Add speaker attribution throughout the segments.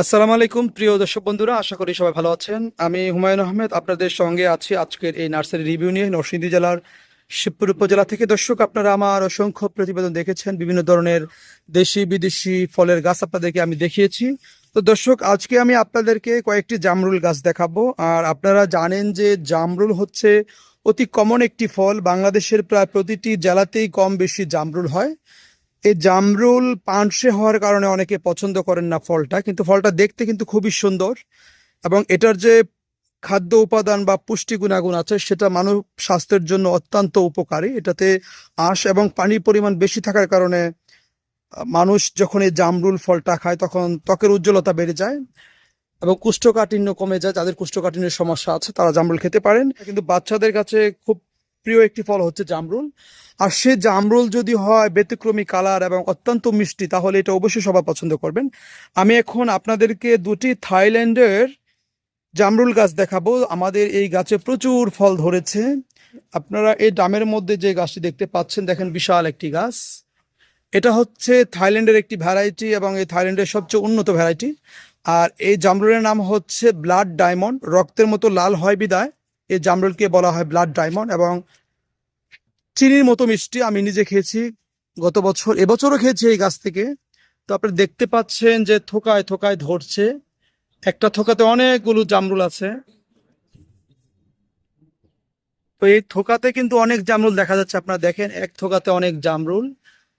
Speaker 1: আসসালামু আলাইকুম, প্রিয় দর্শক বন্ধুরা, আশা করি সবাই ভালো আছেন। আমি হুমায়ুন আহমেদ, আপনাদের সঙ্গে আছি আজকের এই নার্সারি রিভিউ নিয়ে নরসিংদী জেলার শিবপুর উপজেলা থেকে। দর্শক, আপনারা আমার অসংখ্য প্রতিবেদন দেখেছেন, বিভিন্ন ধরনের দেশি, বিদেশি ফলের গাছ আপনাদেরকে আমি দেখিয়েছি। তো দর্শক, আজকে আমি আপনাদেরকে কয়েকটি জামরুল গাছ দেখাবো। আর আপনারা জানেন যে জামরুল হচ্ছে অতি কমন একটি ফল। বাংলাদেশের প্রায় প্রতিটি জেলাতেই কম বেশি জামরুল হয়। এই জামরুল পানসে হওয়ার কারণে অনেকে পছন্দ করেন না ফলটা, কিন্তু ফলটা দেখতে কিন্তু খুবই সুন্দর এবং এটার যে খাদ্য উপাদান বা পুষ্টি গুণাগুণ আছে, সেটা মানব স্বাস্থ্যের জন্য অত্যন্ত উপকারী। এটাতে আঁশ এবং পানির পরিমাণ বেশি থাকার কারণে, মানুষ যখন এই জামরুল ফলটা খায়, তখন ত্বকের উজ্জ্বলতা বেড়ে যায় এবং কুষ্ঠকাঠিন্য কমে যায়। যাদের কুষ্ঠকাঠিন্যের সমস্যা আছে, তারা জামরুল খেতে পারেন। কিন্তু বাচ্চাদের কাছে খুব প্রিয় একটি ফল হচ্ছে জামরুল। আর সে জামরুল যদি হয় ব্যতিক্রমী কালার এবং অত্যন্ত মিষ্টি, তাহলে এটা অবশ্যই সবাই পছন্দ করবেন। আমি এখন আপনাদেরকে দুটি থাইল্যান্ডের জামরুল গাছ দেখাবো। আমাদের এই গাছে প্রচুর ফল ধরেছে। আপনারা এই ডামের মধ্যে যে গাছটি দেখতে পাচ্ছেন, দেখেন বিশাল একটি গাছ। এটা হচ্ছে থাইল্যান্ডের একটি ভ্যারাইটি এবং এই থাইল্যান্ডের সবচেয়ে উন্নত ভ্যারাইটি। আর এই জামরুলের নাম হচ্ছে ব্লাড ডায়মন্ড। রক্তের মতো লাল হয় বিদায়। এই জামরুলকে বলা হয় ব্লাড ডায়মন্ড এবং চিনির মতো মিষ্টি আমি নিজে খেয়েছি গত বছর, এবছরও খেয়েছি এই গাছ থেকে। তো আপনি দেখতে পাচ্ছেন যে থোকায় থোকায় ধরছে। একটা থোকাতে অনেকগুলো জামরুল আছে। তো এই থোকাতে কিন্তু অনেক জামরুল দেখা যাচ্ছে, আপনারা দেখেন, এক থোকাতে অনেক জামরুল।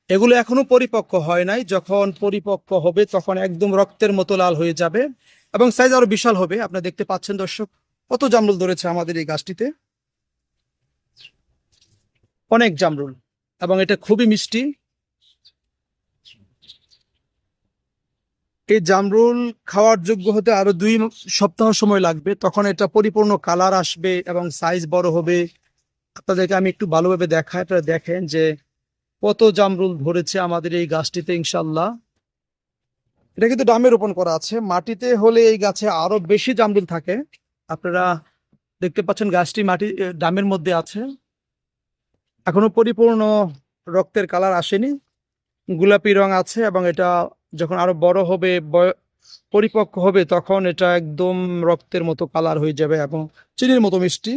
Speaker 1: এগুলো এখনও পরিপক্ক হয় নাই। যখন পরিপক্ক হবে তখন একদম রক্তের মতো লাল হয়ে যাবে এবং সাইজ আরও বিশাল হবে, আপনারা দেখতে পাচ্ছেন দর্শক। কত জামরুল ধরেছে আমাদের এই গাছটিতে? অনেক জামরুল, এবং এটা খুবই মিষ্টি। এই জামরুল খাওয়ার যোগ্য হতে আরও দুই সপ্তাহ সময় লাগবে। তখন এটা পরিপূর্ণ কালার আসবে এবং সাইজ বড় হবে। আপনাদেরকে আমি একটু ভালোভাবে দেখাই, আপনারা দেখেন যে কত জামরুল ধরেছে আমাদের এই গাছটিতে ইনশাল্লাহ এটা কিন্তু ডামে রোপণ করা আছে। মাটিতে হলে এই গাছে আরও বেশি জামরুল থাকে। আপনারা দেখতে পাচ্ছেন গাছটি মাটি ডামের মধ্যে আছে। এখনও পরিপূর্ণ রক্তের কালার আসেনি। গোলাপি রং আছে এবং এটা যখন আরও বড় হবে পরিপক্ক হবে, তখন এটা একদম রক্তের মতো কালার হয়ে যাবে এবং চিনির মতো মিষ্টি।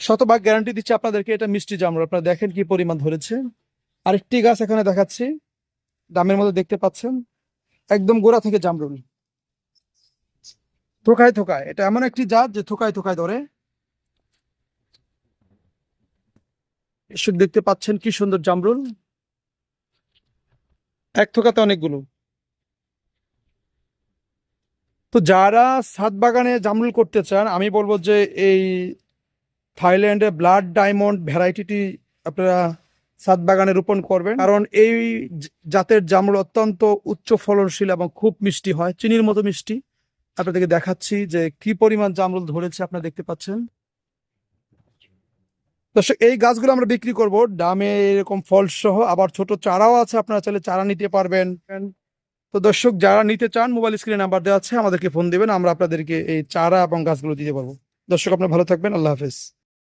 Speaker 1: শতভাগ গ্যারান্টি দিচ্ছে আপনাদেরকে, এটা মিষ্টি জামরুল। আপনারা দেখেন কি পরিমাণ ধরেছে। আরেকটি গাছ এখানে দেখাচ্ছি। ডামের মধ্যে দেখতে পাচ্ছেন। একদম গোড়া থেকে জামরুল। থোকায় থোকায়। এটা এমন একটি জাত যে থোকায় থোকায় ধরে। এসব দেখতে পাচ্ছেন কি সুন্দর জামরুল। এক থোকাতে অনেকগুলো। তো যারা ছাদ বাগানে জামরুল করতে চান, আমি বলব যে এই থাইল্যান্ডে ব্লাড ডায়মন্ড ভ্যারাইটিটি আপনারা ছাদ বাগানে রোপণ করবেন। কারণ এই জাতের জামরুল অত্যন্ত উচ্চ ফলনশীল এবং খুব মিষ্টি হয়, চিনির মতো মিষ্টি। আপনাদেরকে দেখাচ্ছি যে কি পরিমাণ জামরুল ধরেছে, আপনারা দেখতে পাচ্ছেন। দর্শক, এই গাছগুলো আমরা বিক্রি করব। ডামে এরকম ফল সহ আবার ছোট চারাও আছে, আপনারা চাইলে চারা নিতে পারবেন। তো দর্শক, যারা নিতে চান, মোবাইল স্ক্রিনে নাম্বার দেওয়া আছে, আমাদেরকে ফোন দেবেন, আমরা আপনাদেরকে এই চারা এবং গাছগুলো দিতে পারব। দর্শক, আপনার ভালো থাকবেন, আল্লাহ হাফেজ।